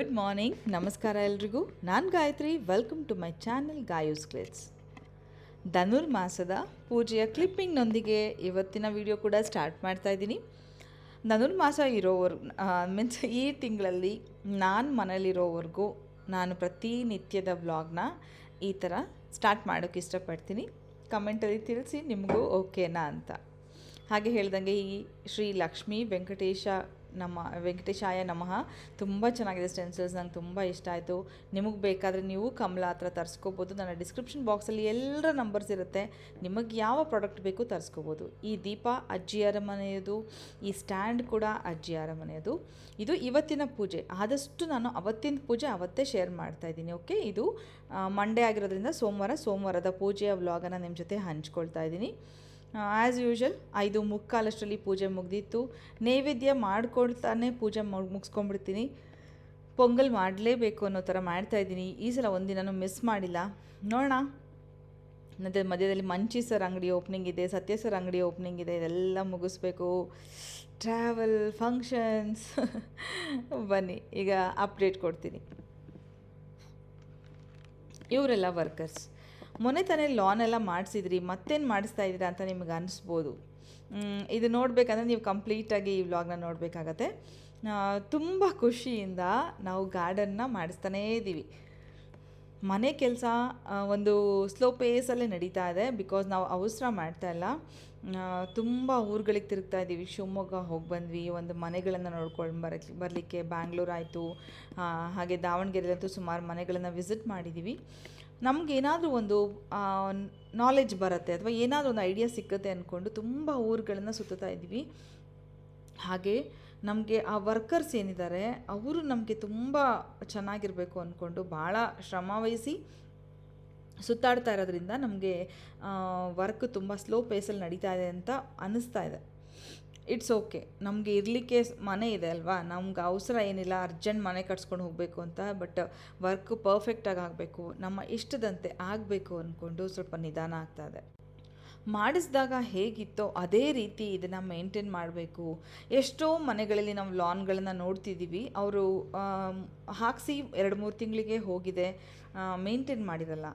Good morning ನಮಸ್ಕಾರ ಎಲ್ರಿಗೂ. ನಾನು Gayathri. Welcome to my channel Gayu's ಕ್ಲೇಟ್ಸ್ ಧನುರ್ಮಾಸದ ಪೂಜೆಯ ಕ್ಲಿಪ್ಪಿಂಗ್ನೊಂದಿಗೆ ಇವತ್ತಿನ ವಿಡಿಯೋ ಕೂಡ ಸ್ಟಾರ್ಟ್ ಮಾಡ್ತಾ ಇದ್ದೀನಿ. ಧನುರ್ಮಾಸ ಇರೋವರ್ ಮೀನ್ಸ್ ಈ ತಿಂಗಳಲ್ಲಿ ನಾನು ಮನೇಲಿರೋವರೆಗೂ ನಾನು ಪ್ರತಿನಿತ್ಯದ ವ್ಲಾಗ್ನ ಈ ಥರ ಸ್ಟಾರ್ಟ್ ಮಾಡೋಕ್ಕೆ ಇಷ್ಟಪಡ್ತೀನಿ. ಕಮೆಂಟಲ್ಲಿ ತಿಳಿಸಿ, ನಿಮಗೂ ಓಕೆನಾ ಅಂತ. ಹಾಗೆ ಹೇಳ್ದಂಗೆ ಈ ಶ್ರೀ ಲಕ್ಷ್ಮೀ ವೆಂಕಟೇಶ ನಮ್ಮ ವೆಂಕಟೇಶಾಯ ನಮಃ. ತುಂಬ ಚೆನ್ನಾಗಿದೆ ಸ್ಟೆನ್ಸಿಲ್ಸ್ ನಂಗೆ ತುಂಬ ಇಷ್ಟ ಆಯಿತು. ನಿಮಗೆ ಬೇಕಾದರೆ ನೀವು ಕಮಲ ಹತ್ರ ತರಿಸ್ಕೋಬೋದು. ನನ್ನ ಡಿಸ್ಕ್ರಿಪ್ಷನ್ ಬಾಕ್ಸಲ್ಲಿ ಎಲ್ಲರ ನಂಬರ್ಸ್ ಇರುತ್ತೆ. ನಿಮಗೆ ಯಾವ ಪ್ರಾಡಕ್ಟ್ ಬೇಕು ತರಿಸ್ಕೋಬೋದು. ಈ ದೀಪ ಅಜ್ಜಿಯರ ಮನೆಯದು ಈ ಸ್ಟ್ಯಾಂಡ್ ಕೂಡ ಅಜ್ಜಿಯರ ಮನೆಯದು ಇದು ಇವತ್ತಿನ ಪೂಜೆ. ಆದಷ್ಟು ನಾನು ಅವತ್ತಿನ ಪೂಜೆ ಅವತ್ತೇ ಶೇರ್ ಮಾಡ್ತಾ ಇದ್ದೀನಿ ಓಕೆ ಇದು ಮಂಡೇ ಆಗಿರೋದ್ರಿಂದ ಸೋಮವಾರ ಸೋಮವಾರದ ಪೂಜೆಯ ವ್ಲಾಗನ್ನು ನಿಮ್ಮ ಜೊತೆ ಹಂಚ್ಕೊಳ್ತಾ ಇದ್ದೀನಿ. ಆ್ಯಸ್ ಯೂಶಲ್ ಐದು ಮುಕ್ಕಾಲಷ್ಟರಲ್ಲಿ ಪೂಜೆ ಮುಗ್ದಿತ್ತು. ನೈವೇದ್ಯ ಮಾಡ್ಕೊಳ್ತಾನೆ ಪೂಜೆ ಮುಗ್ ಮುಗಿಸ್ಕೊಂಡ್ಬಿಡ್ತೀನಿ. ಪೊಂಗಲ್ ಮಾಡಲೇಬೇಕು ಅನ್ನೋ ಥರ ಮಾಡ್ತಾಯಿದ್ದೀನಿ ಈ ಸಲ ಒಂದಿನೂ ಮಿಸ್ ಮಾಡಿಲ್ಲ. ನೋಡೋಣ. ಮತ್ತು ಮಧ್ಯದಲ್ಲಿ ಮಂಚಿ ಸರ್ ಅಂಗಡಿ ಓಪನಿಂಗ್ ಇದೆ, ಸತ್ಯ ಸರ್ ಅಂಗಡಿ ಓಪನಿಂಗ್ ಇದೆ, ಇದೆಲ್ಲ ಮುಗಿಸ್ಬೇಕು. ಟ್ರಾವೆಲ್ ಫಂಕ್ಷನ್ಸ್ ಬನ್ನಿ, ಈಗ ಅಪ್ಡೇಟ್ ಕೊಡ್ತೀನಿ. ಇವರೆಲ್ಲ ವರ್ಕರ್ಸ್ ಮೊನ್ನೆ ತಾನೇ ಲಾನ್ ಎಲ್ಲ ಮಾಡಿಸಿದ್ರಿ, ಮತ್ತೇನು ಮಾಡಿಸ್ತಾ ಇದ್ದೀರಾ ಅಂತ ನಿಮ್ಗೆ ಅನಿಸ್ಬೋದು. ಇದು ನೋಡಬೇಕಂದ್ರೆ ನೀವು ಕಂಪ್ಲೀಟಾಗಿ ಈ ವ್ಲಾಗ್ನ ನೋಡಬೇಕಾಗತ್ತೆ. ತುಂಬ ಖುಷಿಯಿಂದ ನಾವು ಗಾರ್ಡನ್ನ ಮಾಡಿಸ್ತಾನೇ ಇದ್ದೀವಿ. ಮನೆ ಕೆಲಸ ಒಂದು ಸ್ಲೋ ಪೇಸಲ್ಲೇ ನಡೀತಾ ಇದೆ ಬಿಕಾಸ್ ನಾವು ಅವಸರ ಮಾಡ್ತಾ ಇಲ್ಲ. ತುಂಬ ಊರುಗಳಿಗೆ ತಿರುಗ್ತಾ ಇದ್ದೀವಿ. ಶಿವಮೊಗ್ಗ ಹೋಗಿ ಬಂದ್ವಿ, ಒಂದು ಮನೆಗಳನ್ನು ನೋಡ್ಕೊಂಡು ಬರಕ್ಕೆ ಬರಲಿಕ್ಕೆ ಬ್ಯಾಂಗ್ಳೂರ್ ಆಯಿತು. ಹಾಗೆ ದಾವಣಗೆರೆಯಲ್ಲಂತೂ ಸುಮಾರು ಮನೆಗಳನ್ನು ವಿಸಿಟ್ ಮಾಡಿದ್ದೀವಿ. ನಮಗೇನಾದರೂ ಒಂದು ನಾಲೆಜ್ ಬರುತ್ತೆ ಅಥವಾ ಏನಾದರೂ ಒಂದು ಐಡಿಯಾ ಸಿಕ್ಕತ್ತೆ ಅಂದ್ಕೊಂಡು ತುಂಬ ಊರುಗಳನ್ನು ಸುತ್ತುತ್ತಾ ಇದ್ದೀವಿ. ಹಾಗೆ ನಮಗೆ ಆ ವರ್ಕರ್ಸ್ ಏನಿದ್ದಾರೆ ಅವರು ನಮಗೆ ತುಂಬ ಚೆನ್ನಾಗಿರಬೇಕು ಅಂದ್ಕೊಂಡು ಭಾಳ ಶ್ರಮ ವಹಿಸಿ ಸುತ್ತಾಡ್ತಾ ಇರೋದ್ರಿಂದ ನಮಗೆ ವರ್ಕ್ ತುಂಬ ಸ್ಲೋ ಪೇಸಲ್ಲಿ ನಡೀತಾ ಇದೆ ಅಂತ ಅನ್ನಿಸ್ತಾ ಇದೆ. ಇಟ್ಸ್ ಓಕೆ ನಮಗೆ ಇರಲಿಕ್ಕೆ ಮನೆ ಇದೆ ಅಲ್ವಾ? ನಮ್ಗೆ ಅವಸರ ಏನಿಲ್ಲ, ಅರ್ಜೆಂಟ್ ಮನೆ ಕಟ್ಸ್ಕೊಂಡು ಹೋಗಬೇಕು ಅಂತ ಬಟ್ ವರ್ಕ್ ಪರ್ಫೆಕ್ಟಾಗಿ ಆಗಬೇಕು. ನಮ್ಮ ಇಷ್ಟದಂತೆ ಆಗಬೇಕು ಅಂದ್ಕೊಂಡು ಸ್ವಲ್ಪ ನಿಧಾನ ಆಗ್ತಾ ಇದೆ. ಮಾಡಿಸಿದಾಗ ಹೇಗಿತ್ತೋ ಅದೇ ರೀತಿ ಇದನ್ನು ಮೇಂಟೈನ್ ಮಾಡಬೇಕು. ಎಷ್ಟೋ ಮನೆಗಳಲ್ಲಿ ನಾವು ಲಾನ್ಗಳನ್ನು ನೋಡ್ತಿದ್ದೀವಿ. ಅವರು ಹಾಕಿಸಿ ಎರಡು ಮೂರು ತಿಂಗಳಿಗೆ ಹೋಗಿದೆ. ಮೇಂಟೈನ್ ಮಾಡಿರಲ್ಲ.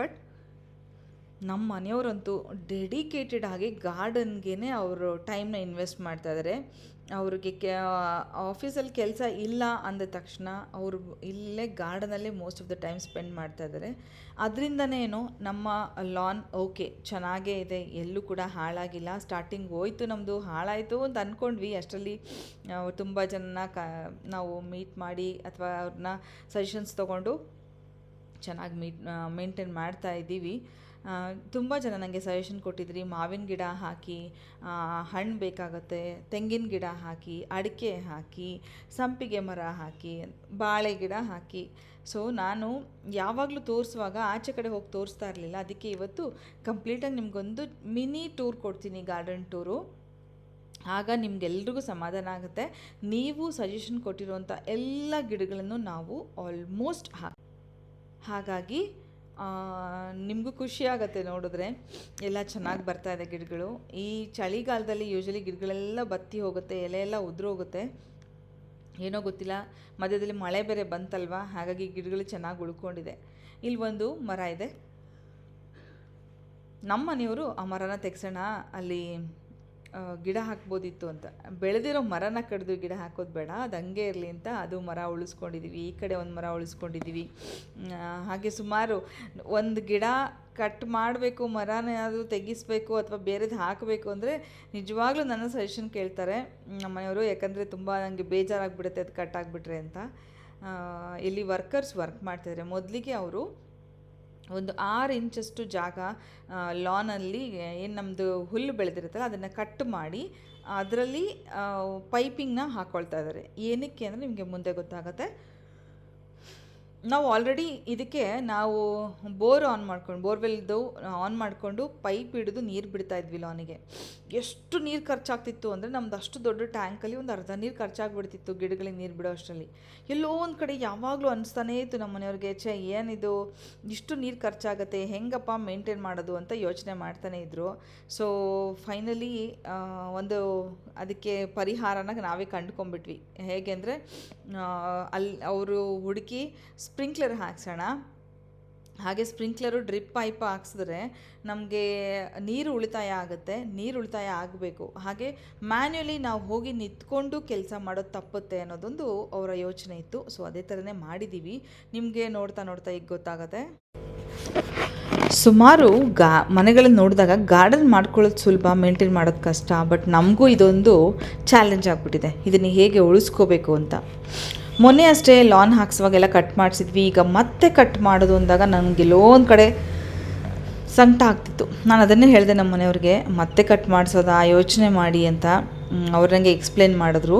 ಬಟ್ ನಮ್ಮ ಮನೆಯವರಂತೂ ಡೆಡಿಕೇಟೆಡ್ ಆಗಿ ಗಾರ್ಡನ್ಗೆ ಅವರು ಟೈಮ್ನ ಇನ್ವೆಸ್ಟ್ ಮಾಡ್ತಾ ಇದ್ದಾರೆ ಅವ್ರಿಗೆ ಕೆ ಆಫೀಸಲ್ಲಿ ಕೆಲಸ ಇಲ್ಲ ಅಂದ ತಕ್ಷಣ ಅವರು ಇಲ್ಲೇ ಗಾರ್ಡನಲ್ಲೇ most of the time spend ಮಾಡ್ತಾ ಇದ್ದಾರೆ ಅದರಿಂದನೇ ಏನೋ, ನಮ್ಮ ಲಾನ್ ಓಕೆ ಚೆನ್ನಾಗೇ ಇದೆ, ಎಲ್ಲೂ ಕೂಡ ಹಾಳಾಗಿಲ್ಲ ಸ್ಟಾರ್ಟಿಂಗ್ ಹೋಯ್ತು ನಮ್ಮದು ಹಾಳಾಯಿತು ಅಂತ ಅಂದ್ಕೊಂಡ್ವಿ ಅಷ್ಟರಲ್ಲಿ ತುಂಬ ಜನ ಕ, ನಾವು ಮೀಟ್ ಮಾಡಿ ಅಥವಾ ಅವ್ರನ್ನ ಸಜೆಷನ್ಸ್ ತೊಗೊಂಡು ಚೆನ್ನಾಗಿ ಮೀಟ್ ಮೇಂಟೈನ್ ಮಾಡ್ತಾ ಇದ್ದೀವಿ. ತುಂಬ ಜನ ನನಗೆ ಸಜೆಷನ್ ಕೊಟ್ಟಿದ್ರಿ, ಮಾವಿನ ಗಿಡ ಹಾಕಿ ಹಣ್ಣು ಬೇಕಾಗುತ್ತೆ, ತೆಂಗಿನ ಗಿಡ ಹಾಕಿ, ಅಡಿಕೆ ಹಾಕಿ, ಸಂಪಿಗೆ ಮರ ಹಾಕಿ, ಬಾಳೆ ಗಿಡ ಹಾಕಿ. ಸೊ ನಾನು ಯಾವಾಗಲೂ ತೋರಿಸುವಾಗ ಆಚೆ ಕಡೆ ಹೋಗಿ ತೋರಿಸ್ತಾ ಇರಲಿಲ್ಲ. ಅದಕ್ಕೆ ಇವತ್ತು ಕಂಪ್ಲೀಟಾಗಿ ನಿಮಗೊಂದು ಮಿನಿ ಟೂರ್ ಕೊಡ್ತೀನಿ ಗಾರ್ಡನ್ ಟೂರು ಆಗ ನಿಮಗೆಲ್ರಿಗೂ ಸಮಾಧಾನ ಆಗುತ್ತೆ. ನೀವು ಸಜೆಷನ್ ಕೊಟ್ಟಿರುವಂಥ ಎಲ್ಲ ಗಿಡಗಳನ್ನು ನಾವು ಆಲ್ಮೋಸ್ಟ್ ಹಾಕಿ ಹಾಗಾಗಿ ನಿಮಗೂ ಖುಷಿ ನೋಡಿದ್ರೆ. ಎಲ್ಲ ಚೆನ್ನಾಗಿ ಬರ್ತಾ ಇದೆ ಗಿಡಗಳು. ಈ ಚಳಿಗಾಲದಲ್ಲಿ ಯೂಶಲಿ ಗಿಡಗಳೆಲ್ಲ ಬತ್ತಿ ಹೋಗುತ್ತೆ ಎಲೆ ಎಲ್ಲ ಉದುರೋಗುತ್ತೆ ಏನೋ ಗೊತ್ತಿಲ್ಲ, ಮಧ್ಯದಲ್ಲಿ ಮಳೆ ಬೇರೆ ಬಂತಲ್ವಾ? ಹಾಗಾಗಿ ಗಿಡಗಳು ಚೆನ್ನಾಗಿ ಉಳ್ಕೊಂಡಿದೆ. ಇಲ್ಲಿ ಒಂದು ಮರ ಇದೆ. ನಮ್ಮ ಮನೆಯವರು ಆ ಮರನ ತೆಗ್ಸೋಣ. ಅಲ್ಲಿ ಗಿಡ ಹಾಕ್ಬೋದಿತ್ತು ಅಂತ. ಬೆಳೆದಿರೋ ಮರನ ಕಡಿದು ಗಿಡ ಹಾಕೋದು ಬೇಡ, ಅದು ಹಂಗೆ ಇರಲಿ ಅಂತ ಅದು ಮರ ಉಳಿಸ್ಕೊಂಡಿದ್ದೀವಿ ಈ ಕಡೆ ಒಂದು ಮರ ಉಳಿಸ್ಕೊಂಡಿದ್ದೀವಿ ಹಾಗೆ ಸುಮಾರು ಒಂದು ಗಿಡ ಕಟ್ ಮಾಡಬೇಕು, ಮರನ ಯಾವುದು ತೆಗಿಸ್ಬೇಕು ಅಥವಾ ಬೇರೆದು ಹಾಕಬೇಕು ಅಂದರೆ ನಿಜವಾಗ್ಲೂ ನನ್ನ ಸಜೆಷನ್ ಕೇಳ್ತಾರೆ. ನಮ್ಮ ಮನೆಯವರು ಯಾಕಂದರೆ ತುಂಬ ನನಗೆ ಬೇಜಾರಾಗಿಬಿಡುತ್ತೆ ಅದು ಕಟ್ ಆಗಿಬಿಟ್ರೆ ಅಂತ. ಇಲ್ಲಿ ವರ್ಕರ್ಸ್ ವರ್ಕ್ ಮಾಡ್ತಿದ್ದಾರೆ ಮೊದಲಿಗೆ ಅವರು ಒಂದು ಆರು ಇಂಚಷ್ಟು ಜಾಗ ಲಾನಲ್ಲಿ ಏನು ನಮ್ಮದು ಹುಲ್ಲು ಬೆಳೆದಿರುತ್ತಲ್ಲ, ಅದನ್ನು ಕಟ್ ಮಾಡಿ, ಅದರಲ್ಲಿ ಪೈಪಿಂಗ್ನ ಹಾಕ್ಕೊಳ್ತಾ ಇದ್ದಾರೆ ಏನಕ್ಕೆ ಅಂದರೆ ನಿಮಗೆ ಮುಂದೆ ಗೊತ್ತಾಗುತ್ತೆ. ನಾವು ಆಲ್ರೆಡಿ ಇದಕ್ಕೆ ನಾವು ಬೋರ್ ಆನ್ ಮಾಡ್ಕೊಂಡು ಬೋರ್ವೆಲ್ದು ಆನ್ ಮಾಡಿಕೊಂಡು ಪೈಪ್ ಹಿಡಿದು ನೀರು ಬಿಡ್ತಾ ಇದ್ವಿ ಲಾನಿಗೆ ಎಷ್ಟು ನೀರು ಖರ್ಚಾಗ್ತಿತ್ತು ಅಂದರೆ ನಮ್ದು ಅಷ್ಟು ದೊಡ್ಡ ಟ್ಯಾಂಕಲ್ಲಿ ಒಂದು ಅರ್ಧ ನೀರು ಖರ್ಚಾಗ್ಬಿಡ್ತಿತ್ತು ಗಿಡಗಳಿಗೆ ನೀರು ಬಿಡೋ ಅಷ್ಟರಲ್ಲಿ. ಎಲ್ಲೋ ಒಂದು ಕಡೆ ಯಾವಾಗಲೂ ಅನಿಸ್ತಾನೇ ಇತ್ತು ನಮ್ಮ ಮನೆಯವ್ರಿಗೆ, ಛೇ, ಏನಿದು? ಇಷ್ಟು ನೀರು ಖರ್ಚಾಗತ್ತೆ, ಹೆಂಗಪ್ಪ ಮೇಂಟೈನ್ ಮಾಡೋದು? ಅಂತ ಯೋಚನೆ ಮಾಡ್ತಾನೆ ಇದ್ದರು ಸೊ ಫೈನಲಿ ಒಂದು ಅದಕ್ಕೆ ಪರಿಹಾರನ ನಾವೇ ಕಂಡುಕೊಂಡ್ಬಿಟ್ವಿ. ಹೇಗೆ ಅಂದರೆ ಅಲ್ಲಿ ಅವರು ಹುಡುಕಿ ಸ್ಪ್ರಿಂಕ್ಲರ್ ಹಾಕ್ಸೋಣ. ಹಾಗೆ ಸ್ಪ್ರಿಂಕ್ಲರು ಡ್ರಿಪ್ ಪೈಪ್ ಹಾಕ್ಸಿದ್ರೆ ನಮಗೆ ನೀರು ಉಳಿತಾಯ ಆಗುತ್ತೆ, ನೀರು ಉಳಿತಾಯ ಆಗಬೇಕು. ಹಾಗೆ ಮ್ಯಾನ್ಯಲಿ ನಾವು ಹೋಗಿ ನಿಂತ್ಕೊಂಡು ಕೆಲಸ ಮಾಡೋದು ತಪ್ಪುತ್ತೆ ಅನ್ನೋದೊಂದು ಅವರ ಯೋಚನೆ ಇತ್ತು. ಸೊ, ಅದೇ ಥರನೇ ಮಾಡಿದ್ದೀವಿ ನಿಮಗೆ ನೋಡ್ತಾ ನೋಡ್ತಾ ಈಗ ಗೊತ್ತಾಗುತ್ತೆ. ಸುಮಾರು ಗಾ ಮನೆಗಳನ್ನು ನೋಡಿದಾಗ ಗಾರ್ಡನ್ ಮಾಡ್ಕೊಳ್ಳೋದು ಸುಲಭ, ಮೇಂಟೈನ್ ಮಾಡೋದು ಕಷ್ಟ, ಬಟ್ ನಮಗೂ ಇದೊಂದು ಚಾಲೆಂಜ್ ಆಗಿಬಿಟ್ಟಿದೆ. ಇದನ್ನು ಹೇಗೆ ಉಳಿಸ್ಕೋಬೇಕು ಅಂತ. ಮೊನ್ನೆ ಅಷ್ಟೇ ಲಾನ್ ಹಾಕ್ಸುವಾಗೆಲ್ಲ ಕಟ್ ಮಾಡಿಸಿದ್ವಿ. ಈಗ ಮತ್ತೆ ಕಟ್ ಮಾಡೋದು ಅಂದಾಗ ನನಗೆಲ್ಲೋ ಒಂದು ಕಡೆ ಸಂಕಟ ಆಗ್ತಿತ್ತು. ನಾನು ಅದನ್ನೇ ಹೇಳಿದೆ ನಮ್ಮ ಮನೆಯವ್ರಿಗೆ ಮತ್ತೆ ಕಟ್ ಮಾಡಿಸೋದಾ, ಯೋಚನೆ ಮಾಡಿ ಅಂತ. ಅವ್ರು ನನಗೆ ಎಕ್ಸ್ಪ್ಲೇನ್ ಮಾಡಿದ್ರು.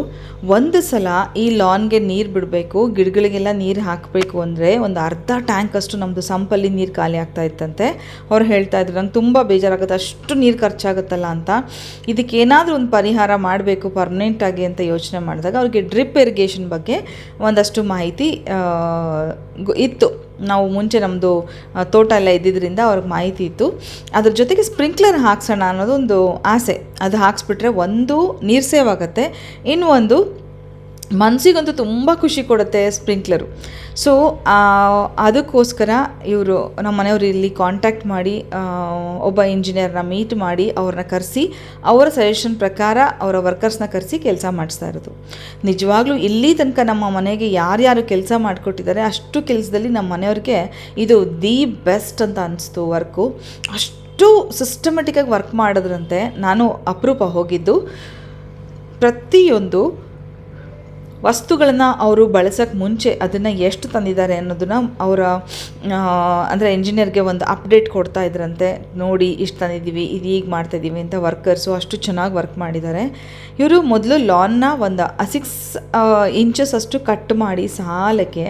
ಒಂದು ಸಲ ಈ ಲಾನ್ಗೆ ನೀರು ಬಿಡಬೇಕು, ಗಿಡಗಳಿಗೆಲ್ಲ ನೀರು ಹಾಕಬೇಕು ಅಂದರೆ ಒಂದು ಅರ್ಧ ಟ್ಯಾಂಕ್ ಅಷ್ಟು ನಮ್ಮದು ಸಂಪಲ್ಲಿ ನೀರು ಖಾಲಿ ಆಗ್ತಾ ಇತ್ತಂತೆ. ಅವ್ರು ಹೇಳ್ತಾ ಇದ್ರು, ನಂಗೆ ತುಂಬ ಬೇಜಾರಾಗುತ್ತೆ, ಅಷ್ಟು ನೀರು ಖರ್ಚಾಗುತ್ತಲ್ಲ ಅಂತ. ಇದಕ್ಕೆ ಏನಾದರೂ ಒಂದು ಪರಿಹಾರ ಮಾಡಬೇಕು ಪರ್ಮನೆಂಟಾಗಿ ಅಂತ ಯೋಚನೆ ಮಾಡಿದಾಗ ಅವ್ರಿಗೆ ಡ್ರಿಪ್ ಇರಿಗೇಷನ್ ಬಗ್ಗೆ ಒಂದಷ್ಟು ಮಾಹಿತಿ ಇತ್ತು. ನಾವು ಮುಂಚೆ ನಮ್ಮದು ತೋಟ ಎಲ್ಲ ಇದ್ದಿದ್ದರಿಂದ ಅವ್ರಿಗೆ ಮಾಹಿತಿ ಇತ್ತು. ಅದ್ರ ಜೊತೆಗೆ ಸ್ಪ್ರಿಂಕ್ಲರ್ ಹಾಕ್ಸೋಣ ಅನ್ನೋದೊಂದು ಆಸೆ. ಅದು ಹಾಕ್ಸ್ಬಿಟ್ರೆ ಒಂದು ನೀರು ಸೇವ್ ಆಗುತ್ತೆ. ಇನ್ನು ಒಂದು ಮನಸ್ಸಿಗಂತೂ ತುಂಬ ಖುಷಿ ಕೊಡುತ್ತೆ ಸ್ಪ್ರಿಂಕ್ಲರು. ಸೊ ಅದಕ್ಕೋಸ್ಕರ ಇವರು ನಮ್ಮ ಮನೆಯವರು ಇಲ್ಲಿ ಕಾಂಟ್ಯಾಕ್ಟ್ ಮಾಡಿ ಒಬ್ಬ ಇಂಜಿನಿಯರ್ನ ಮೀಟ್ ಮಾಡಿ ಅವ್ರನ್ನ ಕರೆಸಿ, ಅವರ ಸಜೆಷನ್ ಪ್ರಕಾರ ಅವರ ವರ್ಕರ್ಸ್ನ ಕರೆಸಿ ಕೆಲಸ ಮಾಡಿಸ್ತಾ ಇರೋದು. ನಿಜವಾಗ್ಲೂ ಇಲ್ಲಿ ತನಕ ನಮ್ಮ ಮನೆಗೆ ಯಾರ್ಯಾರು ಕೆಲಸ ಮಾಡಿಕೊಟ್ಟಿದ್ದಾರೆ, ಅಷ್ಟು ಕೆಲಸದಲ್ಲಿ ನಮ್ಮ ಮನೆಯವ್ರಿಗೆ ಇದು ದಿ ಬೆಸ್ಟ್ ಅಂತ ಅನಿಸ್ತು ವರ್ಕು ಅಷ್ಟು ಸಿಸ್ಟಮೆಟಿಕ್ಕಾಗಿ ವರ್ಕ್ ಮಾಡಿದ್ರಂತೆ. ನಾನು ಅಪರೂಪ ಹೋಗಿದ್ದು. ಪ್ರತಿಯೊಂದು ವಸ್ತುಗಳನ್ನು ಅವರು ಬಳಸೋಕ್ಕೆ ಮುಂಚೆ ಅದನ್ನು ಎಷ್ಟು ತಂದಿದ್ದಾರೆ ಅನ್ನೋದನ್ನು ಅವರ ಅಂದರೆ ಇಂಜಿನಿಯರ್ಗೆ ಒಂದು ಅಪ್ಡೇಟ್ ಕೊಡ್ತಾ ಇದ್ರಂತೆ. ನೋಡಿ, ಇಷ್ಟು ತಂದಿದ್ದೀವಿ, ಇದು ಈಗ ಮಾಡ್ತಾಯಿದ್ದೀವಿ ಅಂತ ವರ್ಕರ್ಸು ಅಷ್ಟು ಚೆನ್ನಾಗಿ ವರ್ಕ್ ಮಾಡಿದ್ದಾರೆ. ಇವರು ಮೊದಲು ಲಾನ್ನ ಒಂದು ಸಿಕ್ಸ್ ಇಂಚಸ್ ಅಷ್ಟು ಕಟ್ ಮಾಡಿ ಸಾಲಕ್ಕೆ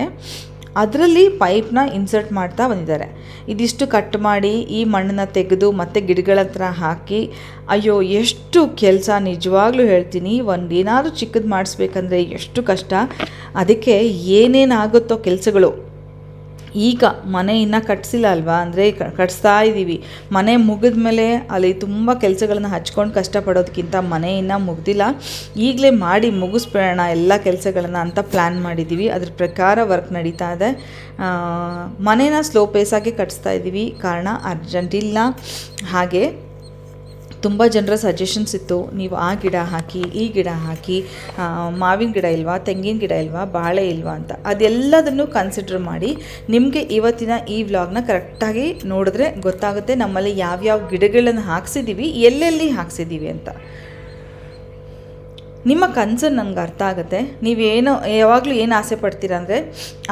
ಅದರಲ್ಲಿ ಪೈಪ್ನ ಇನ್ಸರ್ಟ್ ಮಾಡ್ತಾ ಬಂದಿದ್ದಾರೆ. ಇದಿಷ್ಟು ಕಟ್ ಮಾಡಿ ಈ ಮಣ್ಣನ್ನು ತೆಗೆದು ಮತ್ತೆ ಗಿಡಗಳ ಹತ್ರ ಹಾಕಿ, ಅಯ್ಯೋ, ಎಷ್ಟು ಕೆಲಸ ನಿಜವಾಗ್ಲೂ ಹೇಳ್ತೀನಿ. ಒಂದು ಏನಾದರೂ ಚಿಕ್ಕದು ಮಾಡಿಸ್ಬೇಕಂದ್ರೆ ಎಷ್ಟು ಕಷ್ಟ. ಅದಕ್ಕೆ ಏನೇನಾಗುತ್ತೋ ಕೆಲಸಗಳು. ಈಗ ಮನೆ ಇನ್ನೂ ಕಟ್ಸಿಲ್ಲ ಅಲ್ವಾ? ಅಂದರೆ ಕಟ್ಸ್ತಾ ಇದ್ದೀವಿ ಮನೆ ಮುಗಿದ ಮೇಲೆ ಅಲ್ಲಿ ತುಂಬ ಕೆಲಸಗಳನ್ನ ಹಚ್ಕೊಂಡು ಕಷ್ಟಪಡೋದಕ್ಕಿಂತ ಮನೆ ಇನ್ನೂ ಮುಗ್ದಿಲ್ಲ. ಈಗಲೇ ಮಾಡಿ ಮುಗಿಸ್ಬಿಡೋಣ ಎಲ್ಲ ಕೆಲಸಗಳನ್ನು ಅಂತ ಪ್ಲ್ಯಾನ್ ಮಾಡಿದ್ದೀವಿ ಅದ್ರ ಪ್ರಕಾರ ವರ್ಕ್ ನಡೀತಾ ಇದೆ. ಮನೇನ ಸ್ಲೋ ಪೇಸಾಗಿ ಕಟ್ಸ್ತಾ ಇದ್ದೀವಿ ಕಾರಣ ಅರ್ಜೆಂಟ್ ಇಲ್ಲ. ಹಾಗೆ ತುಂಬ ಜನರ ಸಜೆಷನ್ಸ್ ಇತ್ತು. ನೀವು ಆ ಗಿಡ ಹಾಕಿ, ಈ ಗಿಡ ಹಾಕಿ ಮಾವಿನ ಗಿಡ ಇಲ್ವಾ, ತೆಂಗಿನ ಗಿಡ ಇಲ್ವಾ, ಬಾಳೆ ಇಲ್ವಾ ಅಂತ ಅದೆಲ್ಲದನ್ನು ಕನ್ಸಿಡರ್ ಮಾಡಿ ನಿಮಗೆ ಇವತ್ತಿನ ಈ ವ್ಲಾಗ್ನ ಕರೆಕ್ಟಾಗಿ ನೋಡಿದ್ರೆ ಗೊತ್ತಾಗುತ್ತೆ ನಮ್ಮಲ್ಲಿ ಯಾವ್ಯಾವ ಗಿಡಗಳನ್ನು ಹಾಕ್ಸಿದ್ದೀವಿ ಎಲ್ಲೆಲ್ಲಿ ಹಾಕ್ಸಿದ್ದೀವಿ ಅಂತ. ನಿಮ್ಮ ಕನ್ಸರ್ನ್ ನನಗೆ ಅರ್ಥ ಆಗುತ್ತೆ. ನೀವೇನು ಯಾವಾಗಲೂ ಏನು ಆಸೆ ಪಡ್ತೀರಾ ಅಂದರೆ,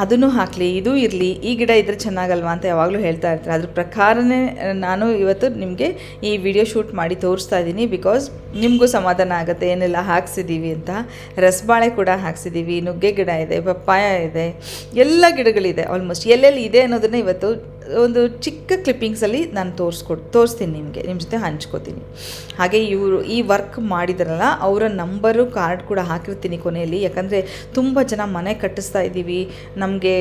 ಅದನ್ನು ಹಾಕಲಿ, ಇದು ಇರಲಿ, ಈ ಗಿಡ ಇದ್ರೆ ಚೆನ್ನಾಗಲ್ವಾ? ಅಂತ ಯಾವಾಗಲೂ ಹೇಳ್ತಾ ಇರ್ತಾರೆ. ಅದ್ರ ಪ್ರಕಾರನೇ ನಾನು ಇವತ್ತು ನಿಮಗೆ ಈ ವಿಡಿಯೋ ಶೂಟ್ ಮಾಡಿ ತೋರಿಸ್ತಾ ಇದ್ದೀನಿ. ಬಿಕಾಸ್ ನಿಮಗೂ ಸಮಾಧಾನ ಆಗುತ್ತೆ. ಏನೆಲ್ಲ ಹಾಕ್ಸಿದ್ದೀವಿ ಅಂತ. ರಸಬಾಳೆ ಕೂಡ ಹಾಕ್ಸಿದ್ದೀವಿ ನುಗ್ಗೆ ಗಿಡ ಇದೆ, ಪಪ್ಪಾಯ ಇದೆ, ಎಲ್ಲ ಗಿಡಗಳಿದೆ. ಆಲ್ಮೋಸ್ಟ್ ಎಲ್ಲೆಲ್ಲಿ ಇದೆ ಅನ್ನೋದನ್ನು ಇವತ್ತು ಒಂದು ಚಿಕ್ಕ ಕ್ಲಿಪ್ಪಿಂಗ್ಸಲ್ಲಿ ನಾನು ತೋರಿಸ್ಕೊಡ್, ತೋರಿಸ್ತೀನಿ ನಿಮಗೆ ನಿಮ್ಮ ಜೊತೆ ಹಂಚ್ಕೋತೀನಿ. ಹಾಗೆ ಇವರು ಈ ವರ್ಕ್ ಮಾಡಿದ್ರಲ್ಲ, ಅವರ ನಂಬರು ಕಾರ್ಡ್ ಕೂಡ ಹಾಕಿರ್ತೀನಿ ಕೊನೆಯಲ್ಲಿ. ಯಾಕಂದರೆ ತುಂಬ ಜನ ಮನೆ ಕಟ್ಟಿಸ್ತಾ ಇದ್ದೀವಿ. ನಮಗೆ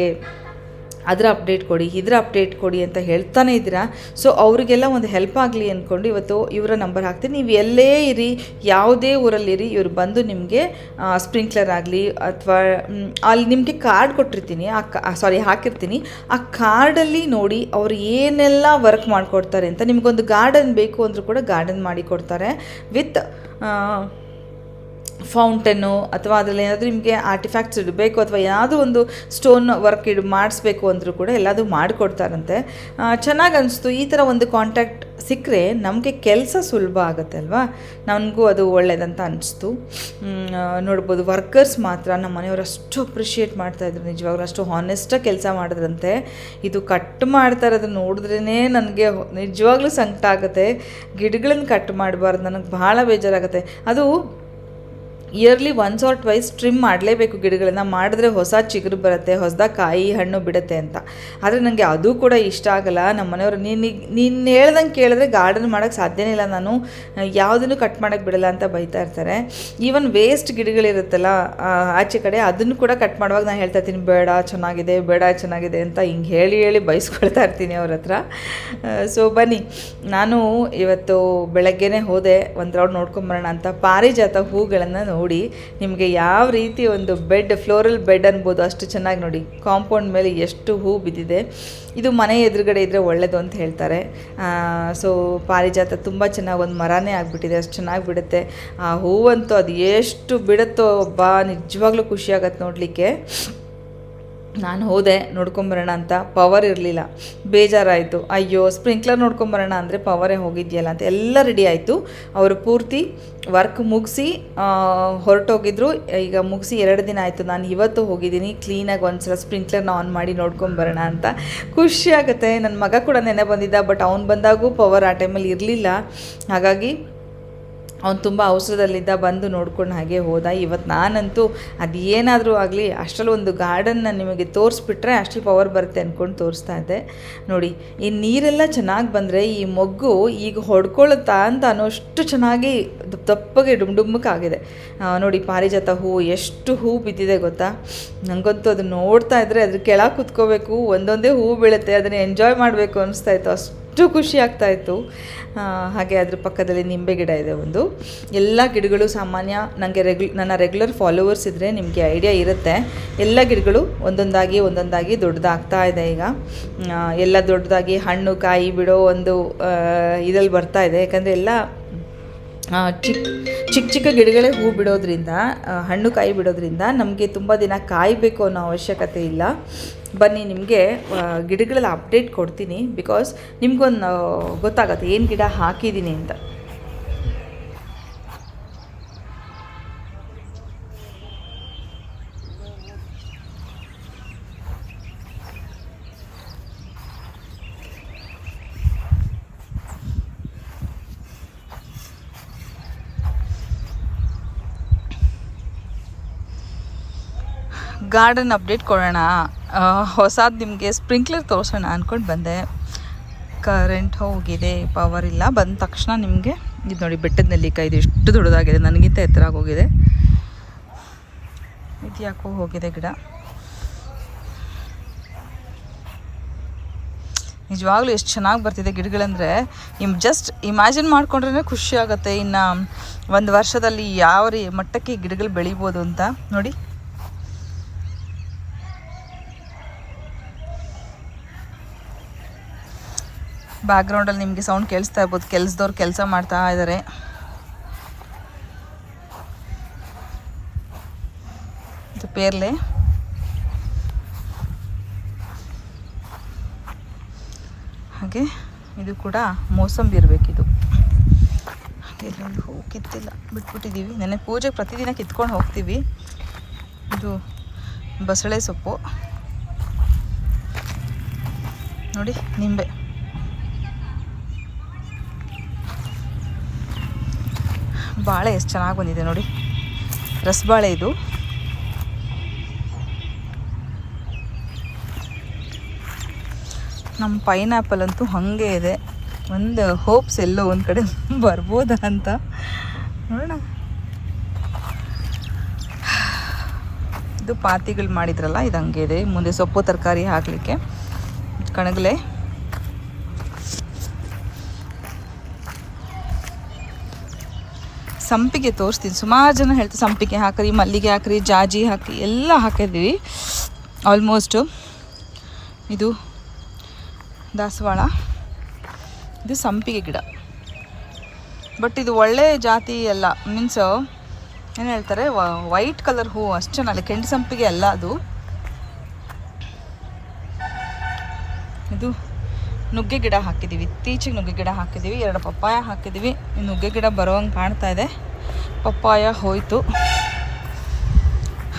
ಅದರ ಅಪ್ಡೇಟ್ ಕೊಡಿ, ಇದರ ಅಪ್ಡೇಟ್ ಕೊಡಿ ಅಂತ ಹೇಳ್ತಾನೆ ಇದ್ದೀರಾ. ಸೊ ಅವರಿಗೆಲ್ಲ ಒಂದು ಹೆಲ್ಪ್ ಆಗಲಿ ಅಂದ್ಕೊಂಡು ಇವತ್ತು ಇವರ ನಂಬರ್ ಹಾಕ್ತೀನಿ. ನೀವು ಎಲ್ಲೇ ಇರಿ, ಯಾವುದೇ ಊರಲ್ಲಿರಿ, ಇವರು ಬಂದು ನಿಮಗೆ ಸ್ಪ್ರಿಂಕ್ಲರ್ ಆಗಲಿ ಅಥವಾ ಅಲ್ಲಿ ನಿಮಗೆ ಕಾರ್ಡ್ ಕೊಟ್ಟಿರ್ತೀನಿ. ಆ ಸಾರಿ ಹಾಕಿರ್ತೀನಿ. ಆ ಕಾರ್ಡಲ್ಲಿ ನೋಡಿ ಅವರು ಏನೆಲ್ಲ ವರ್ಕ್ ಮಾಡಿಕೊಡ್ತಾರೆ ಅಂತ ನಿಮಗೊಂದು ಗಾರ್ಡನ್ ಬೇಕು ಅಂದರೂ ಕೂಡ ಗಾರ್ಡನ್ ಮಾಡಿಕೊಡ್ತಾರೆ ವಿತ್ ಫೌಂಟನ್ನು ಅಥವಾ ಅದರಲ್ಲಿ ಏನಾದರೂ ನಿಮಗೆ ಆರ್ಟಿಫ್ಯಾಕ್ಟ್ಸ್ ಇಡಬೇಕು ಅಥವಾ ಏನಾದರೂ ಒಂದು ಸ್ಟೋನ್ ವರ್ಕ್ ಇಡ್ ಮಾಡಿಸ್ಬೇಕು ಅಂದರೂ ಕೂಡ ಎಲ್ಲದೂ ಮಾಡಿಕೊಡ್ತಾರಂತೆ. ಚೆನ್ನಾಗಿ ಅನಿಸ್ತು. ಈ ಥರ ಒಂದು ಕಾಂಟ್ಯಾಕ್ಟ್ ಸಿಕ್ಕರೆ ನಮಗೆ ಕೆಲಸ ಸುಲಭ ಆಗುತ್ತೆ ಅಲ್ವಾ? ನನಗೂ ಅದು ಒಳ್ಳೆಯದಂತ ಅನಿಸ್ತು. ನೋಡ್ಬೋದು ವರ್ಕರ್ಸ್ ಮಾತ್ರ ನಮ್ಮ ಮನೆಯವರು ಅಷ್ಟು ಅಪ್ರಿಷಿಯೇಟ್ ಮಾಡ್ತಾಯಿದ್ರು ನಿಜವಾಗ್ಲೂ. ಅಷ್ಟು ಹಾನೆಸ್ಟಾಗಿ ಕೆಲಸ ಮಾಡಿದ್ರಂತೆ. ಇದು ಕಟ್ ಮಾಡ್ತಾ ಇರೋದನ್ನ ನೋಡಿದ್ರೇ ನನಗೆ ನಿಜವಾಗ್ಲೂ ಸಂಕಟ ಆಗುತ್ತೆ. ಗಿಡಗಳನ್ನ ಕಟ್ ಮಾಡಬಾರ್ದು. ನನಗೆ ಭಾಳ ಬೇಜಾರಾಗುತ್ತೆ. ಅದು yearly once or twice trim ಮಾಡಲೇಬೇಕು ಗಿಡಗಳನ್ನ. ಮಾಡಿದ್ರೆ ಹೊಸ ಚಿಗುರು ಬರುತ್ತೆ ಹೊಸದಾಗಿ ಕಾಯಿ ಹಣ್ಣು ಬಿಡುತ್ತೆ ಅಂತ. ಆದರೆ ನನಗೆ ಅದು ಕೂಡ ಇಷ್ಟ ಆಗಲ್ಲ. ನಮ್ಮ ಮನೆಯವರು ನೀನು ನೀನು ಹೇಳ್ದಂಗೆ ಕೇಳಿದ್ರೆ ಗಾರ್ಡನ್ ಮಾಡೋಕ್ಕೆ ಸಾಧ್ಯನೇ ಇಲ್ಲ. ನಾನು ಯಾವುದನ್ನು ಕಟ್ ಮಾಡೋಕ್ಕೆ ಬಿಡಲ್ಲ ಅಂತ ಬೈತಾ ಇರ್ತಾರೆ. ಈವನ್ ವೇಸ್ಟ್ ಗಿಡಗಳಿರುತ್ತಲ್ಲ ಆಚೆ ಕಡೆ ಅದನ್ನು ಕೂಡ ಕಟ್ ಮಾಡುವಾಗ ನಾನು ಹೇಳ್ತಾ ಇರ್ತೀನಿ, ಬೇಡ, ಚೆನ್ನಾಗಿದೆ ಬೇಡ, ಚೆನ್ನಾಗಿದೆ ಅಂತ ಹಿಂಗೆ ಹೇಳಿ ಹೇಳಿ ಬೈಸ್ಕೊಳ್ತಾ ಇರ್ತೀನಿ ಅವ್ರ ಹತ್ರ. ಸೊ ಬನ್ನಿ. ನಾನು ಇವತ್ತು ಬೆಳಗ್ಗೆನೇ ಹೋದೆ ಒಂದು ರೌಂಡ್ ನೋಡ್ಕೊಂಬರೋಣ ಅಂತ. ಪಾರಿಜಾತ ಹೂಗಳನ್ನು ನೋಡಿ ನಿಮಗೆ ಯಾವ ರೀತಿ ಒಂದು ಬೆಡ್, ಫ್ಲೋರಲ್ ಬೆಡ್ ಅನ್ಬೋದು ಅಷ್ಟು ಚೆನ್ನಾಗಿ ನೋಡಿ. ಕಾಂಪೌಂಡ್ ಮೇಲೆ ಎಷ್ಟು ಹೂ ಬಿದ್ದಿದೆ. ಇದು ಮನೆ ಎದುರುಗಡೆ ಇದ್ದರೆ ಒಳ್ಳೆಯದು ಅಂತ ಹೇಳ್ತಾರೆ. ಸೊ ಪಾರಿಜಾತ ತುಂಬ ಚೆನ್ನಾಗಿ ಒಂದು ಮರನೇ ಆಗಿಬಿಟ್ಟಿದೆ, ಅಷ್ಟು ಚೆನ್ನಾಗಿ ಬಿಡುತ್ತೆ. ಆ ಹೂವಂತೂ ಅದು ಎಷ್ಟು ಬಿಡುತ್ತೋ ಒಬ್ಬ ನಿಜವಾಗ್ಲೂ ಖುಷಿಯಾಗತ್ತೆ ನೋಡಲಿಕ್ಕೆ. ನಾನು ಹೋದೆ, ನೋಡ್ಕೊಂಬರೋಣ ಅಂತ. ಪವರ್ ಇರಲಿಲ್ಲ. ಬೇಜಾರಾಯಿತು. ಅಯ್ಯೋ, ಸ್ಪ್ರಿಂಕ್ಲರ್ ನೋಡ್ಕೊಂಬರೋಣ ಅಂದರೆ ಪವರೇ ಹೋಗಿದೆಯಲ್ಲ ಅಂತ. ಎಲ್ಲ ರೆಡಿ ಆಯಿತು. ಅವರು ಪೂರ್ತಿ ವರ್ಕ್ ಮುಗಿಸಿ ಹೊರಟೋಗಿದ್ರು. ಈಗ ಮುಗಿಸಿ ಎರಡು ದಿನ ಆಯಿತು. ನಾನು ಇವತ್ತು ಹೋಗಿದ್ದೀನಿ. ಕ್ಲೀನಾಗಿ ಒಂದ್ಸಲ ಸ್ಪ್ರಿಂಕ್ಲರ್ನ ಆನ್ ಮಾಡಿ ನೋಡ್ಕೊಂಬರೋಣ ಅಂತ. ಖುಷಿಯಾಗುತ್ತೆ ನನ್ನ ಮಗ ಕೂಡ ನೆನೆ ಬಂದಿದ್ದ ಬಟ್ ಅವ್ನು ಬಂದಾಗೂ ಪವರ್ ಆ ಟೈಮಲ್ಲಿ ಇರಲಿಲ್ಲ. ಹಾಗಾಗಿ ಅವ್ನು ತುಂಬ ಅವಸರದಲ್ಲಿದ್ದ ಬಂದು ನೋಡ್ಕೊಂಡು ಹಾಗೆ ಹೋದ. ಇವತ್ತು ನಾನಂತೂ ಅದು ಏನಾದರೂ ಆಗಲಿ, ಅಷ್ಟರಲ್ಲಿ ಒಂದು ಗಾರ್ಡನ್ನ ನಿಮಗೆ ತೋರಿಸ್ಬಿಟ್ರೆ ಅಷ್ಟರಲ್ಲಿ ಪವರ್ ಬರುತ್ತೆ ಅಂದ್ಕೊಂಡು ತೋರಿಸ್ತಾ ಇದ್ದೆ. ನೋಡಿ, ಈ ನೀರೆಲ್ಲ ಚೆನ್ನಾಗಿ ಬಂದರೆ ಈ ಮೊಗ್ಗು ಈಗ ಹೊಡ್ಕೊಳ್ಳುತ್ತಾ ಅಂತ ಅನ್ನೋಷ್ಟು ಚೆನ್ನಾಗಿ ತಪ್ಪಗೆ ಡುಮ್ ಡುಮ್ಮಕ್ಕಾಗಿದೆ ನೋಡಿ, ಪಾರಿಜಾತ ಹೂ, ಎಷ್ಟು ಹೂ ಬಿದ್ದಿದೆ ಗೊತ್ತಾ? ನನಗಂತೂ ಅದು ನೋಡ್ತಾ ಇದ್ದರೆ ಅದ್ರ ಕೆಳಗೆ ಕುತ್ಕೋಬೇಕು, ಒಂದೊಂದೇ ಹೂ ಬೀಳುತ್ತೆ, ಅದನ್ನು ಎಂಜಾಯ್ ಮಾಡಬೇಕು ಅನಿಸ್ತಾ ಇತ್ತು. ಅಷ್ಟು ಅಷ್ಟು ಖುಷಿ ಆಗ್ತಾ ಇತ್ತು. ಹಾಗೆ ಅದ್ರ ಪಕ್ಕದಲ್ಲಿ ನಿಂಬೆ ಗಿಡ ಇದೆ ಒಂದು. ಎಲ್ಲ ಗಿಡಗಳು ಸಾಮಾನ್ಯ ನನಗೆ ರೆಗ್ಯು ನನ್ನ ರೆಗ್ಯುಲರ್ ಫಾಲೋವರ್ಸ್ ಇದ್ದರೆ ನಿಮಗೆ ಐಡಿಯಾ ಇರುತ್ತೆ. ಎಲ್ಲ ಗಿಡಗಳು ಒಂದೊಂದಾಗಿ ಒಂದೊಂದಾಗಿ ದೊಡ್ಡದಾಗ್ತಾ ಇದೆ ಈಗ. ಎಲ್ಲ ದೊಡ್ಡದಾಗಿ ಹಣ್ಣು, ಕಾಯಿ, ಬಿಡೋ ಒಂದು ಇದರಲ್ಲಿ ಬರ್ತಾ ಇದೆ. ಯಾಕಂದರೆ ಎಲ್ಲ ಚಿಕ್ಕ ಚಿಕ್ಕ ಚಿಕ್ಕ ಗಿಡಗಳೇ ಹೂ ಬಿಡೋದ್ರಿಂದ ಹಣ್ಣು, ಕಾಯಿ ಬಿಡೋದ್ರಿಂದ ನಮಗೆ ತುಂಬ ದಿನ ಕಾಯಬೇಕು ಅನ್ನೋ ಅವಶ್ಯಕತೆ ಇಲ್ಲ. ಬನ್ನಿ ನಿಮಗೆ ಗಿಡಗಳಲ್ಲಿ ಅಪ್ಡೇಟ್ ಕೊಡ್ತೀನಿ ಬಿಕಾಸ್ ನಿಮಗೊಂದು ಗೊತ್ತಾಗತ್ತೆ ಏನು ಗಿಡ ಹಾಕಿದ್ದೀನಿ ಅಂತ. ಗಾರ್ಡನ್ ಅಪ್ಡೇಟ್ ಕೊಡೋಣ. ಹೊಸದು ನಿಮಗೆ ಸ್ಪ್ರಿಂಕ್ಲರ್ ತೋರಿಸೋಣ ಅಂದ್ಕೊಂಡು ಬಂದೆ. ಕರೆಂಟ್ ಹೋಗಿದೆ ಪವರ್ ಇಲ್ಲ. ಬಂದ ತಕ್ಷಣ ನಿಮಗೆ ಇದು ನೋಡಿ, ಬೆಟ್ಟದ ನೆಲ್ಲಿಕಾಯಿ ಇದು. ಎಷ್ಟು ದೊಡ್ಡದಾಗಿದೆ. ನನಗಿಂತ ಎತ್ತರ ಹೋಗಿದೆ ಇದು ಯಾಕೋ ಹೋಗಿದೆ ಗಿಡ. ನಿಜವಾಗ್ಲೂ ಎಷ್ಟು ಚೆನ್ನಾಗಿ ಬರ್ತಿದೆ ಗಿಡಗಳಂದರೆ, ಇಮ್ ಜಸ್ಟ್ ಇಮ್ಯಾಜಿನ್ ಮಾಡ್ಕೊಂಡ್ರೆ ಖುಷಿ ಆಗುತ್ತೆ. ಇನ್ನು ಒಂದು ವರ್ಷದಲ್ಲಿ ಯಾವ ರೀ ಮಟ್ಟಕ್ಕೆ ಗಿಡಗಳು ಬೆಳಿಬೋದು ಅಂತ. ನೋಡಿ. ಬ್ಯಾಕ್ಗ್ರೌಂಡಲ್ಲಿ ನಿಮಗೆ ಸೌಂಡ್ ಕೇಳಿಸ್ತಾ ಇರ್ಬೋದು. ಕೆಲಸದವ್ರು ಕೆಲಸ ಮಾಡ್ತಾ ಇದ್ದಾರೆ ಇದು ಪೇರ್ಲೆ. ಹಾಗೆ ಇದು ಕೂಡ ಮೋಸಂಬಿ ಇರಬೇಕಿದು ಹಾಗೆ ಹೂ ಕಿತ್ತಿಲ್ಲ. ಬಿಟ್ಬಿಟ್ಟಿದ್ದೀವಿ ನೆನೆ ಪೂಜೆಗೆ ಪ್ರತಿದಿನ ಕಿತ್ಕೊಂಡು ಹೋಗ್ತೀವಿ. ಇದು ಬಸಳೆ ಸೊಪ್ಪು. ನೋಡಿ, ನಿಂಬೆ. ಬಾಳೆ ಎಷ್ಟು ಚೆನ್ನಾಗಿ ಬಂದಿದೆ ನೋಡಿ. ರಸಬಾಳೆ ಇದು. ನಮ್ಮ ಪೈನಾಪಲ್ ಅಂತೂ ಹಾಗೆ ಇದೆ. ಒಂದು ಹೋಪ್ಸ್ ಎಲ್ಲೋ ಒಂದು ಕಡೆ ಬರ್ಬೋದಾ ಅಂತ. ನೋಡೋಣ. ಇದು ಪಾತಿಗಳು ಮಾಡಿದ್ರಲ್ಲ, ಇದು ಹಂಗೆ ಇದೆ. ಮುಂದೆ ಸೊಪ್ಪು ತರಕಾರಿ ಹಾಕಲಿಕ್ಕೆ. ಕಣಗಲೆ. ಸಂಪಿಗೆ ತೋರಿಸ್ತೀನಿ. ಸುಮಾರು ಜನ ಹೇಳ್ತಾರೆ, ಸಂಪಿಗೆ ಹಾಕ್ರಿ, ಮಲ್ಲಿಗೆ ಹಾಕ್ರಿ, ಜಾಜಿ ಹಾಕಿ ಎಲ್ಲ ಹಾಕಿದ್ದೀವಿ. ಆಲ್ಮೋಸ್ಟು ಇದು ದಾಸವಾಳ. ಇದು ಸಂಪಿಗೆ ಗಿಡ. ಬಟ್ ಇದು ಒಳ್ಳೆ ಜಾತಿ ಅಲ್ಲ. ಮೀನ್ಸ್ ಏನು ಹೇಳ್ತಾರೆ ವೈಟ್ ಕಲರ್ ಹೂವು ಅಷ್ಟು ಚೆನ್ನಾಗಿ ಕೆಂಡು ಸಂಪಿಗೆ ಅಲ್ಲ ಅದು. ಇದು ನುಗ್ಗೆ ಗಿಡ ಹಾಕಿದ್ದೀವಿ ಇತ್ತೀಚೆಗೆ ನುಗ್ಗೆ ಗಿಡ ಹಾಕಿದ್ದೀವಿ ಎರಡು ಪಪ್ಪಾಯ ಹಾಕಿದ್ದೀವಿ ನುಗ್ಗೆ ಗಿಡ ಬರೋಂಗೆ ಕಾಣ್ತಾ ಇದೆ. ಪಪ್ಪಾಯ ಹೋಯಿತು.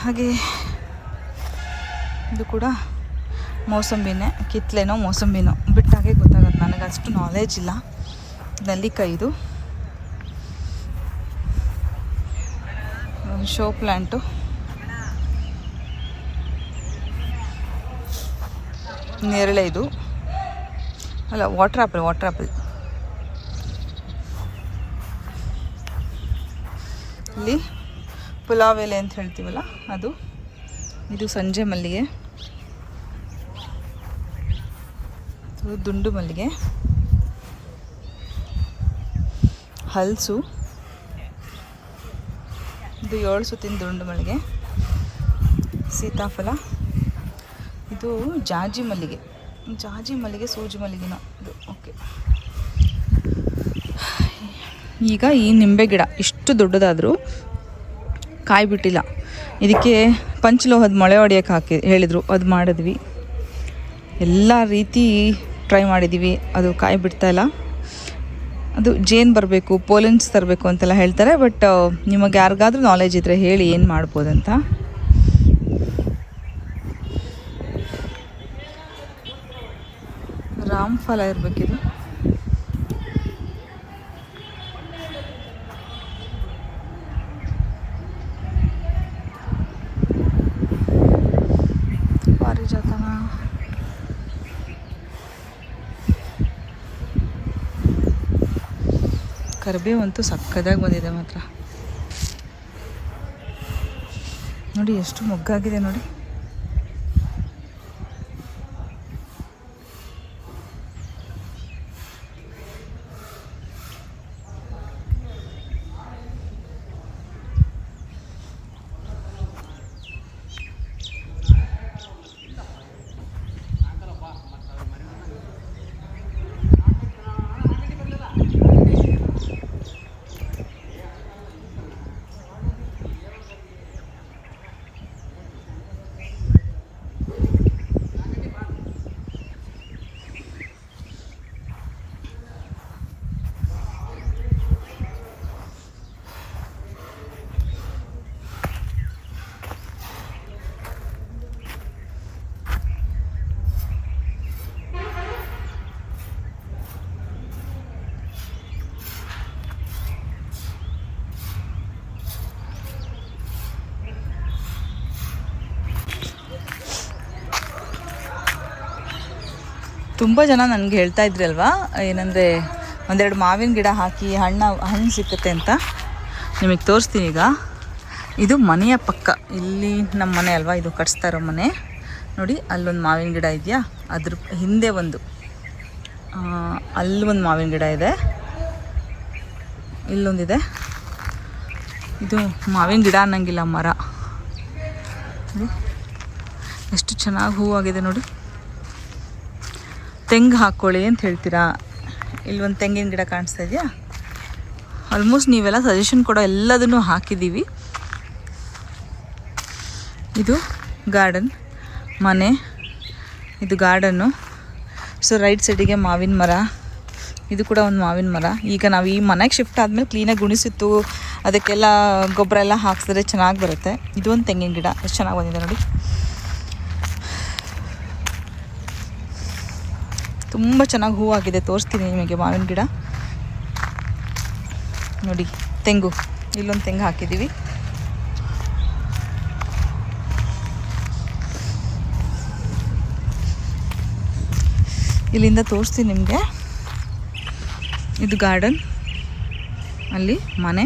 ಹಾಗೆ ಇದು ಕೂಡ ಮೋಸಂಬಿನೇ, ಕಿತ್ಲೆನೋ ಮೋಸಂಬಿನೋ. ಬಿಟ್ಟಾಗೆ ಗೊತ್ತಾಗುತ್ತೆ ನನಗೆ ಅಷ್ಟು ನಾಲೆಜ್ ಇಲ್ಲ. ನಲ್ಲಿಕಾಯಿ ಇದು ಶೋ ಪ್ಲ್ಯಾಂಟು ನೇರಳೆ ಇದು. ಅಲ್ಲ ವಾಟರ್ ಆ್ಯಪಲ್ ವಾಟರ್ ಆ್ಯಪಲ್ ಇಲ್ಲಿ ಪುಲಾವ್ ಎಲೆ ಅಂತ ಹೇಳ್ತೀವಲ್ಲ, ಅದು. ಇದು ಸಂಜೆ ಮಲ್ಲಿಗೆ. ದುಂಡು ಮಲ್ಲಿಗೆ. ಹಲಸು. ಇದು ಏಳು ಸುತ್ತಿನ ದುಂಡು ಮಲ್ಲಿಗೆ. ಸೀತಾಫಲ. ಇದು ಜಾಜಿ ಮಲ್ಲಿಗೆ. ಜಾಜಿ ಮಲ್ಲಿಗೆ, ಸೂಜಿ ಮಲ್ಲಿಗೆನ ಇದು ಓಕೆ ಈಗ ಈ ನಿಂಬೆ ಗಿಡ, ಇಷ್ಟು ದೊಡ್ಡದಾದರೂ ಕಾಯಿ ಬಿಟ್ಟಿಲ್ಲ. ಇದಕ್ಕೆ ಪಂಚಲೋಹದ ಮೊಳೆ ಹೊಡಿಯೋಕೆ ಹಾಕಿ, ಹೇಳಿದರು, ಅದು ಮಾಡಿದ್ವಿ. ಎಲ್ಲ ರೀತಿ ಟ್ರೈ ಮಾಡಿದ್ದೀವಿ ಅದು ಕಾಯಿ ಬಿಡ್ತಾಯಿಲ್ಲ ಅದು ಜೇನು ಬರಬೇಕು, ಪೋಲೆನ್ಸ್ ತರಬೇಕು ಅಂತೆಲ್ಲ ಹೇಳ್ತಾರೆ ಬಟ್ ನಿಮಗೆ ಯಾರಿಗಾದ್ರೂ ನಾಲೆಜ್ ಇದ್ದರೆ ಹೇಳಿ ಏನು ಮಾಡ್ಬೋದಂತ. ರಾಮ್ಫಲ ಇರಬೇಕಿದು. ಪಾರಿಜಾತನ. ಕರಿಬೇವು ಅಂತೂ ಸಕ್ಕದಾಗಿ ಬಂದಿದೆ ಮಾತ್ರ. ನೋಡಿ ಎಷ್ಟು ಮೊಗ್ಗಾಗಿದೆ ನೋಡಿ. ತುಂಬ ಜನ ನನಗೆ ಹೇಳ್ತಾ ಇದ್ರಲ್ವಾ ಏನಂದರೆ ಒಂದೆರಡು ಮಾವಿನ ಗಿಡ ಹಾಕಿ ಹಣ್ಣು ಹಣ್ಣು ಸಿಕ್ಕುತ್ತೆ ಅಂತ. ನಿಮಗೆ ತೋರಿಸ್ತೀನಿ ಈಗ. ಇದು ಮನೆಯ ಪಕ್ಕ. ಇಲ್ಲಿ ನಮ್ಮ ಮನೆ ಅಲ್ವಾ? ಇದು ಕಟ್ಸ್ತಾ ಇರೋ ಮನೆ. ನೋಡಿ, ಅಲ್ಲೊಂದು ಮಾವಿನ ಗಿಡ ಇದೆಯಾ? ಅದ್ರ ಹಿಂದೆ ಒಂದು. ಅಲ್ಲೊಂದು ಮಾವಿನ ಗಿಡ ಇದೆ. ಇಲ್ಲೊಂದಿದೆ. ಇದು ಮಾವಿನ ಗಿಡ ಅನ್ನಂಗಿಲ್ಲ ಮರ. ಎಷ್ಟು ಚೆನ್ನಾಗಿ ಹೂವಾಗಿದೆ ನೋಡಿ. ತೆಂಗು ಹಾಕ್ಕೊಳ್ಳಿ ಅಂತ ಹೇಳ್ತೀರಾ? ಇಲ್ಲಿ ಒಂದು ತೆಂಗಿನ ಗಿಡ ಕಾಣಿಸ್ತಾ ಇದೆಯಾ? ಆಲ್ಮೋಸ್ಟ್ ನೀವೆಲ್ಲ ಸಜೆಷನ್ ಕೊಡೋ ಎಲ್ಲದನ್ನು ಹಾಕಿದ್ದೀವಿ. ಇದು ಗಾರ್ಡನ್ ಮನೆ, ಇದು ಗಾರ್ಡನ್ನು ಸೊ ರೈಟ್ ಸೈಡಿಗೆ ಮಾವಿನ ಮರ. ಇದು ಕೂಡ ಒಂದು ಮಾವಿನ ಮರ. ಈಗ ನಾವು ಈ ಮನೆಗೆ ಶಿಫ್ಟ್ ಆದಮೇಲೆ ಕ್ಲೀನಾಗಿ ಗುಣಿಸಿತ್ತು. ಅದಕ್ಕೆಲ್ಲ ಗೊಬ್ಬರ ಎಲ್ಲ ಹಾಕ್ಸಿದ್ರೆ ಚೆನ್ನಾಗಿ ಬರುತ್ತೆ. ಇದು ಒಂದು ತೆಂಗಿನ ಗಿಡ. ಎಷ್ಟು ಚೆನ್ನಾಗಿ ಬಂದಿದೆ ನೋಡಿ. ತುಂಬ ಚೆನ್ನಾಗಿ ಹೂವಾಗಿದೆ. ತೋರಿಸ್ತೀನಿ ನಿಮಗೆ ಮಾವಿನ ಗಿಡ. ನೋಡಿ, ತೆಂಗು. ಇಲ್ಲೊಂದು ತೆಂಗು ಹಾಕಿದ್ದೀವಿ ಇಲ್ಲಿಂದ ತೋರಿಸ್ತೀನಿ ನಿಮಗೆ. ಇದು ಗಾರ್ಡನ್. ಅಲ್ಲಿ ಮನೆ.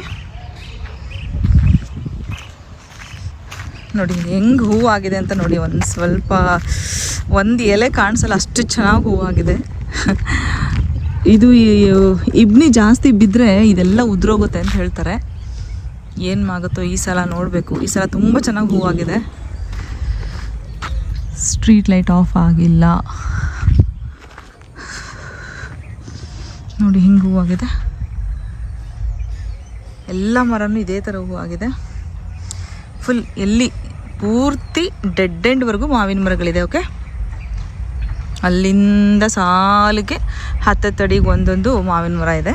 ನೋಡಿ, ಹೆಂಗೆ ಹೂವಾಗಿದೆ ಅಂತ ನೋಡಿ, ಒಂದು ಸ್ವಲ್ಪ ಒಂದು ಎಲೆ ಕಾಣಿಸಲ್ಲ, ಅಷ್ಟು ಚೆನ್ನಾಗಿ ಹೂವಾಗಿದೆ. ಇದು ಇಬ್ನಿ ಜಾಸ್ತಿ ಬಿದ್ದರೆ ಇದೆಲ್ಲ ಉದುರೋಗುತ್ತೆ ಅಂತ ಹೇಳ್ತಾರೆ. ಏನು ಆಗುತ್ತೋ ಈ ಸಲ ನೋಡಬೇಕು. ಈ ಸಲ ತುಂಬ ಚೆನ್ನಾಗಿ ಹೂವಾಗಿದೆ. ಸ್ಟ್ರೀಟ್ ಲೈಟ್ ಆಫ್ ಆಗಿಲ್ಲ. ನೋಡಿ ಹಿಂಗೆ ಹೂವಾಗಿದೆ. ಎಲ್ಲ ಮರನೂ ಇದೇ ಥರ ಹೂವಾಗಿದೆ. ಫುಲ್ ಎಲ್ಲಿ ಪೂರ್ತಿ ಡೆಡ್ ಎಂಡ್ವರೆಗೂ ಮಾವಿನ ಮರಗಳಿದೆ ಓಕೆ ಅಲ್ಲಿಂದ ಸಾಲಿಗೆ ಹತ್ತತ್ತಡಿಗೆ ಒಂದೊಂದು ಮಾವಿನ ಮರ ಇದೆ.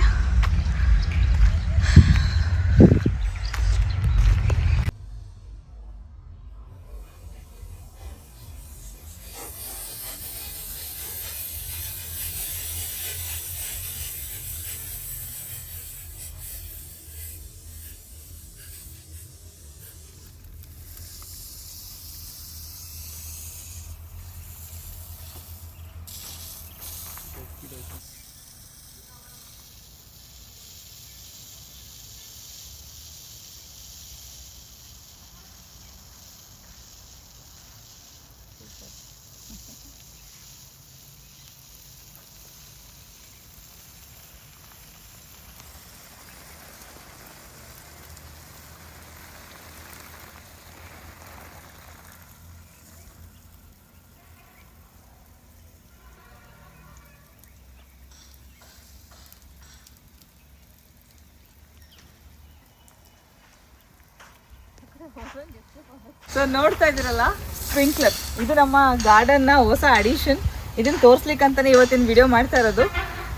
ಸೊ ನೋಡ್ತಾ ಇದ್ದೀರಲ್ಲ? ಸ್ಪ್ರಿಂಕ್ಲರ್ ಇದು ನಮ್ಮ ಗಾರ್ಡನ್ನ ಹೊಸ ಅಡಿಷನ್ ಇದನ್ನ ತೋರಿಸ್ಲಿಕ್ಕೆ ಅಂತಾನೆ ಇವತ್ತಿನ ವಿಡಿಯೋ ಮಾಡ್ತಾ ಇರೋದು.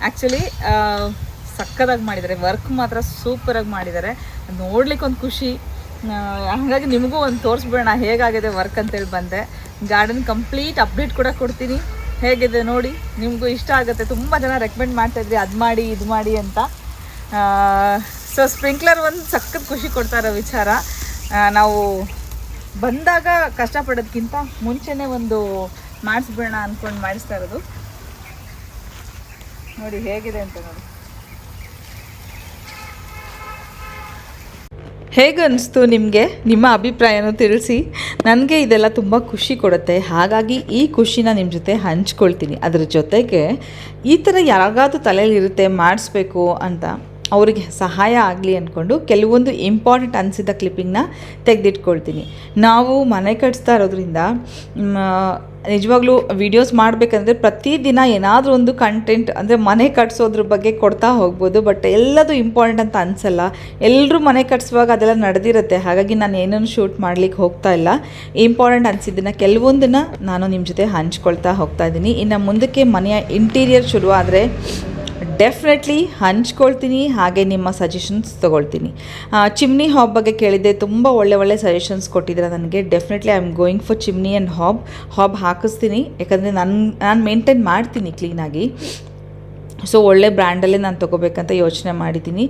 ಆ್ಯಕ್ಚುಲಿ ಸಕ್ಕದಾಗಿ ಮಾಡಿದ್ದಾರೆ. ವರ್ಕ್ ಮಾತ್ರ ಸೂಪರಾಗಿ ಮಾಡಿದ್ದಾರೆ. ನೋಡ್ಲಿಕ್ಕೆ ಒಂದು ಖುಷಿ. ಹಾಗಾಗಿ ನಿಮಗೂ ಒಂದು ತೋರಿಸ್ಬಿಡೋಣ. ಹೇಗಾಗಿದೆ ವರ್ಕ್ ಅಂತೇಳಿ ಬಂದೆ. ಗಾರ್ಡನ್ ಕಂಪ್ಲೀಟ್ ಅಪ್ಡೇಟ್ ಕೂಡ ಕೊಡ್ತೀನಿ. ಹೇಗಿದೆ ನೋಡಿ. ನಿಮಗೂ ಇಷ್ಟ ಆಗುತ್ತೆ. ತುಂಬ ಜನ ರೆಕಮೆಂಡ್ ಮಾಡ್ತಾ ಇದ್ರಿ. ಅದು ಮಾಡಿ, ಇದು ಮಾಡಿ ಅಂತ. ಸೊ ಸ್ಪ್ರಿಂಕ್ಲರ್ ಒಂದು ಸಕ್ಕದ ಖುಷಿ ಕೊಡ್ತಾ ಇರೋ ವಿಚಾರ. ನಾವು ಬಂದಾಗ ಕಷ್ಟಪಡೋದಕ್ಕಿಂತ ಮುಂಚೆನೇ ಒಂದು ಮಾಡಿಸ್ಬಿಡೋಣ ಅಂದ್ಕೊಂಡು ಮಾಡಿಸ್ತಾ ಇರೋದು. ನೋಡಿ ಹೇಗಿದೆ ಅಂತ ನೋಡಿ. ಹೇಗೆ ಅನಿಸ್ತು ನಿಮಗೆ? ನಿಮ್ಮ ಅಭಿಪ್ರಾಯನೂ ತಿಳಿಸಿ. ನನಗೆ ಇದೆಲ್ಲ ತುಂಬ ಖುಷಿ ಕೊಡುತ್ತೆ. ಹಾಗಾಗಿ ಈ ಖುಷಿನ ನಿಮ್ಮ ಜೊತೆ ಹಂಚ್ಕೊಳ್ತೀನಿ. ಅದ್ರ ಜೊತೆಗೆ ಈ ಥರ ಯಾರಿಗಾದ್ರೂ ತಲೆಯಲ್ಲಿ ಇರುತ್ತೆ, ಮಾಡಿಸ್ಬೇಕು ಅಂತ ಅವರಿಗೆ ಸಹಾಯ ಆಗಲಿ ಅಂದ್ಕೊಂಡು ಕೆಲವೊಂದು ಇಂಪಾರ್ಟೆಂಟ್ ಅನಿಸಿದ ಕ್ಲಿಪ್ಪಿಂಗ್ನ ತೆಗೆದಿಟ್ಕೊಳ್ತೀನಿ. ನಾವು ಮನೆ ಕಟ್ಸ್ತಾ ಇರೋದ್ರಿಂದ ನಿಜವಾಗ್ಲೂ ವಿಡಿಯೋಸ್ ಮಾಡಬೇಕಂದ್ರೆ ಪ್ರತಿದಿನ ಏನಾದರೂ ಒಂದು ಕಂಟೆಂಟ್ ಅಂದರೆ ಮನೆ ಕಟ್ಸೋದ್ರ ಬಗ್ಗೆ ಕೊಡ್ತಾ ಹೋಗ್ಬೋದು ಬಟ್ ಎಲ್ಲದು ಇಂಪಾರ್ಟೆಂಟ್ ಅಂತ ಅನಿಸಲ್ಲ. ಎಲ್ಲರೂ ಮನೆ ಕಟ್ಸುವಾಗ ಅದೆಲ್ಲ ನಡೆದಿರುತ್ತೆ. ಹಾಗಾಗಿ ನಾನು ಏನನ್ನು ಶೂಟ್ ಮಾಡ್ಲಿಕ್ಕೆ ಹೋಗ್ತಾ ಇಲ್ಲ. ಇಂಪಾರ್ಟೆಂಟ್ ಅನಿಸಿದ್ದನ್ನು ಕೆಲವೊಂದನ್ನು ನಾನು ನಿಮ್ಮ ಜೊತೆ ಹಂಚ್ಕೊಳ್ತಾ ಹೋಗ್ತಾ ಇದ್ದೀನಿ. ಇನ್ನು ಮುಂದಕ್ಕೆ ಮನೆಯ ಇಂಟೀರಿಯರ್ ಶುರುವಾದರೆ ಡೆಫಿನೆಟ್ಲಿ ಹಂಚ್ಕೊಳ್ತೀನಿ, ಹಾಗೆ ನಿಮ್ಮ ಸಜೆಷನ್ಸ್ ತೊಗೊಳ್ತೀನಿ. ಚಿಮ್ನಿ ಹಾಬ್ ಬಗ್ಗೆ ಕೇಳಿದ್ದೆ, ತುಂಬ ಒಳ್ಳೆ ಒಳ್ಳೆ ಸಜೆಷನ್ಸ್ ಕೊಟ್ಟಿದ್ದೀರ ನನಗೆ. Definitely I am going for chimney and hob hob ಹಾಕಿಸ್ತೀನಿ, ಯಾಕಂದರೆ ನನ್ನ ನಾನು ಮೇಂಟೈನ್ ಮಾಡ್ತೀನಿ ಕ್ಲೀನಾಗಿ ಸೊ ಒಳ್ಳೆ ಬ್ರ್ಯಾಂಡಲ್ಲೇ ನಾನು ತೊಗೋಬೇಕಂತ ಯೋಚನೆ ಮಾಡಿದ್ದೀನಿ.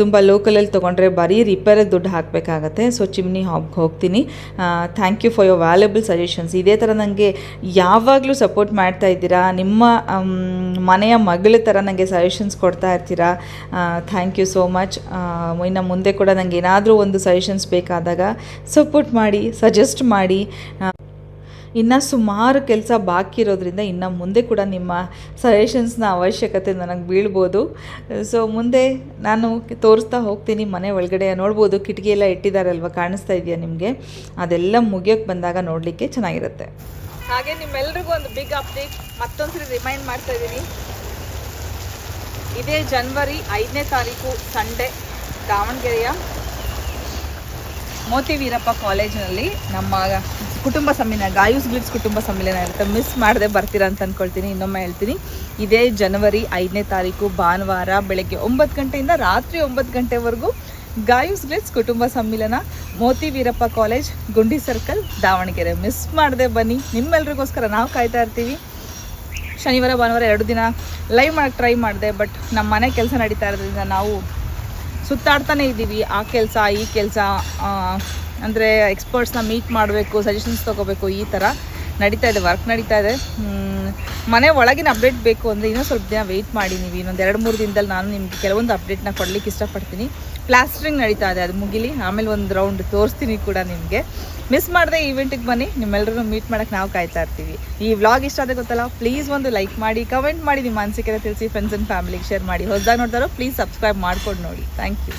ತುಂಬ ಲೋಕಲಲ್ಲಿ ತೊಗೊಂಡ್ರೆ ಬರೀ ರಿಪೇರಿಗೆ ದುಡ್ಡು ಹಾಕಬೇಕಾಗತ್ತೆ. ಸೊ ಚಿಮ್ನಿ ಹಾಬ್ಗೆ ಹೋಗ್ತೀನಿ. Thank you for your valuable suggestions ಇದೇ ಥರ ನನಗೆ ಯಾವಾಗಲೂ ಸಪೋರ್ಟ್ ಮಾಡ್ತಾ ಇದ್ದೀರಾ? ನಿಮ್ಮ ಮನೆಯ ಮಗಳ ಥರ ನನಗೆ ಸಜೆಷನ್ಸ್ ಕೊಡ್ತಾ ಇರ್ತೀರಾ? ಥ್ಯಾಂಕ್ ಯು ಸೋ ಮಚ್ ಇನ್ನು ಮುಂದೆ ಕೂಡ ನನಗೆ ಏನಾದರೂ ಒಂದು ಸಜೆಷನ್ಸ್ ಬೇಕಾದಾಗ ಸಪೋರ್ಟ್ ಮಾಡಿ ಸಜೆಸ್ಟ್ ಮಾಡಿ. ಇನ್ನು ಸುಮಾರು ಕೆಲಸ ಬಾಕಿ ಇರೋದ್ರಿಂದ ಇನ್ನು ಮುಂದೆ ಕೂಡ ನಿಮ್ಮ ಸಜೆಷನ್ಸ್ನ ಅವಶ್ಯಕತೆ ನನಗೆ ಬೀಳ್ಬೋದು. ಸೊ, ಮುಂದೆ ನಾನು ತೋರಿಸ್ತಾ ಹೋಗ್ತೀನಿ ಮನೆ ಒಳಗಡೆ. ನೋಡ್ಬೋದು, ಕಿಟಕಿ ಎಲ್ಲ ಇಟ್ಟಿದ್ದಾರಲ್ವ ಕಾಣಿಸ್ತಾ ಇದೆಯಾ ನಿಮಗೆ? ಅದೆಲ್ಲ ಮುಗಿಯೋಕ್ಕೆ ಬಂದಾಗ ನೋಡಲಿಕ್ಕೆ ಚೆನ್ನಾಗಿರುತ್ತೆ. ಹಾಗೆ ನಿಮ್ಮೆಲ್ರಿಗೂ ಒಂದು ಬಿಗ್ ಅಪ್ಡೇಟ್ ಮತ್ತೊಂದ್ಸರಿ ರಿಮೈಂಡ್ ಮಾಡ್ತಾ ಇದ್ದೀನಿ. ಇದೇ ಜನ್ವರಿ ಐದನೇ ತಾರೀಕು ಸಂಡೇ ದಾವಣಗೆರೆಯ ಮೋತಿ ವೀರಪ್ಪ ಕಾಲೇಜಿನಲ್ಲಿ ನಮ್ಮ ಕುಟುಂಬ ಸಮ್ಮಿಲನ, ಗಾಯೂಸ್ ಗ್ಲಿಟ್ಸ್ ಕುಟುಂಬ ಸಮ್ಮಿಲನ ಇರುತ್ತೆ. ಮಿಸ್ ಮಾಡದೆ ಬರ್ತೀರಾ ಅಂತ ಅಂದ್ಕೊಳ್ತೀನಿ ಇನ್ನೊಮ್ಮೆ ಹೇಳ್ತೀನಿ. ಇದೇ ಜನವರಿ ಐದನೇ ತಾರೀಕು, ಭಾನುವಾರ ಬೆಳಗ್ಗೆ ಒಂಬತ್ತು ಗಂಟೆಯಿಂದ ರಾತ್ರಿ ಒಂಬತ್ತು ಗಂಟೆವರೆಗೂ ಗಾಯೂಸ್ ಗ್ಲಿಟ್ಸ್ ಕುಟುಂಬ ಸಮ್ಮಿಲನ Moti Veerappa college, Gundi circle, Davanagere. Miss ಮಾಡದೆ ಬನ್ನಿ. ನಿಮ್ಮೆಲ್ರಿಗೋಸ್ಕರ ನಾವು ಕಾಯ್ತಾ ಇರ್ತೀವಿ. ಶನಿವಾರ, ಭಾನುವಾರ ಎರಡು ದಿನ ಲೈವ್ ಮಾಡೋಕ್ಕೆ ಟ್ರೈ ಮಾಡಿದೆ ಬಟ್ ನಮ್ಮ ಮನೆ ಕೆಲಸ ನಡೀತಾ ಇರೋದ್ರಿಂದ ನಾವು ಸುತ್ತಾಡ್ತಾನೆ ಇದ್ದೀವಿ ಆ ಕೆಲಸ, ಈ ಕೆಲಸ ಅಂದರೆ ಎಕ್ಸ್ಪರ್ಟ್ಸ್ನ ಮೀಟ್ ಮಾಡಬೇಕು ಸಜೆಷನ್ಸ್ ತೊಗೋಬೇಕು, ಈ ಥರ ನಡೀತಾ ಇದೆ ವರ್ಕ್ ನಡೀತಾ ಇದೆ. ಮನೆ ಒಳಗಿನ ಅಪ್ಡೇಟ್ ಬೇಕು ಅಂದರೆ ಇನ್ನೂ ಸ್ವಲ್ಪ ದಿನ ವೆಯ್ಟ್ ಮಾಡಿ ನೀವು ಇನ್ನೊಂದು ಎರಡು ಮೂರು ದಿನದಲ್ಲಿ ನಾನು ನಿಮಗೆ ಕೆಲವೊಂದು ಅಪ್ಡೇಟ್ನ ಕೊಡಲಿಕ್ಕೆ ಇಷ್ಟಪಡ್ತೀನಿ. ಪ್ಲಾಸ್ಟ್ರಿಂಗ್ ನಡೀತಾ ಇದೆ, ಅದು ಮುಗಿಲಿ. ಆಮೇಲೆ ಒಂದು ರೌಂಡ್ ತೋರಿಸ್ತೀನಿ ಕೂಡ ನಿಮಗೆ. ಮಿಸ್ ಮಾಡದೆ ಈವೆಂಟಿಗೆ ಬನ್ನಿ ನಿಮ್ಮೆಲ್ಲರೂ ಮೀಟ್ ಮಾಡೋಕ್ಕೆ ನಾವು ಕಾಯ್ತಾ ಇರ್ತೀವಿ. ಈ ವ್ಲಾಗ್ ಇಷ್ಟ ಆದ ಗೊತ್ತಲ್ಲ ಪ್ಲೀಸ್ ಒಂದು ಲೈಕ್ ಮಾಡಿ ಕಮೆಂಟ್ ಮಾಡಿ, ನಿಮ್ಮ ಅನಿಸಿಕೆ ತಿಳಿಸಿ ಫ್ರೆಂಡ್ಸ್ ಆ್ಯಂಡ್ ಫ್ಯಾಮಿಲಿಗೆ ಶೇರ್ ಮಾಡಿ. ಹೊಸದಾಗಿ ನೋಡ್ತಾರೋ ಪ್ಲೀಸ್ ಸಬ್ಸ್ಕ್ರೈಬ್ ಮಾಡ್ಕೊಂಡು ನೋಡಿ. Thank you